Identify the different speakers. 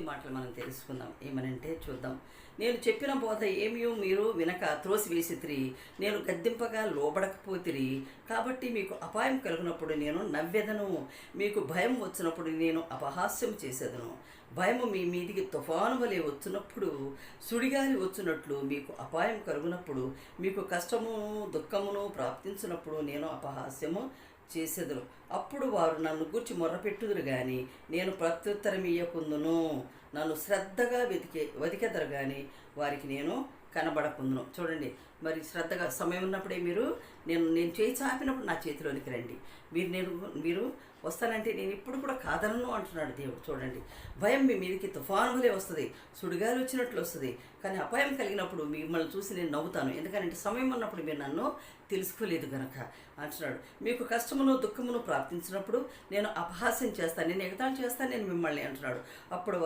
Speaker 1: కొద్ది మాటలు మనం తెలుసుకుందాం. ఏమనంటే చూద్దాం. నేను చెప్పిన బోధ ఏమీ మీరు వినక త్రోసివేసితిరి నేను గద్దింపగా లోబడకపోతిరి. కాబట్టి మీకు అపాయం కలిగినప్పుడు నేను నవ్వెదను. మీకు భయం వచ్చినప్పుడు నేను అపహాస్యం చేసేదను. భయము మీ మీదికి తుఫాను వలె వచ్చినప్పుడు సుడిగాలి వచ్చినట్లు మీకు అపాయం కలుగునప్పుడు మీకు కష్టము దుఃఖమును ప్రాప్తించినప్పుడు నేను అపహాస్యము చేసేదరు అప్పుడు వారు నన్ను గూర్చి మొర్రపెట్టుదురు గాని నేను ప్రత్యుత్తరం ఇయ్యకుందును నన్ను శ్రద్ధగా వెతికే వెతికెదరు గాని వారికి నేను కనబడకుందును చూడండి మరి శ్రద్ధగా సమయం ఉన్నప్పుడే మీరు నేను నేను చేయి చాపినప్పుడు నా చేతిలోనికి రండి. మీరు నేను మీరు వస్తానంటే నేను ఇప్పుడు కూడా కాదనను అంటున్నాడు దేవుడు. చూడండి భయం మీ మీదకి తుఫాను వలె వస్తుంది సుడిగాలు వచ్చినట్లు వస్తుంది కానీ అపాయం కలిగినప్పుడు మిమ్మల్ని చూసి నేను నవ్వుతాను. ఎందుకంటే సమయం ఉన్నప్పుడు మీరు నన్ను తెలుసుకోలేదు గనక అంటున్నాడు. మీకు కష్టమును దుఃఖమును ప్రాప్తించినప్పుడు నేను అపహాస్యం చేస్తాను నేను ఎగతాళి చేస్తాను నేను మిమ్మల్ని అంటున్నాడు. అప్పుడు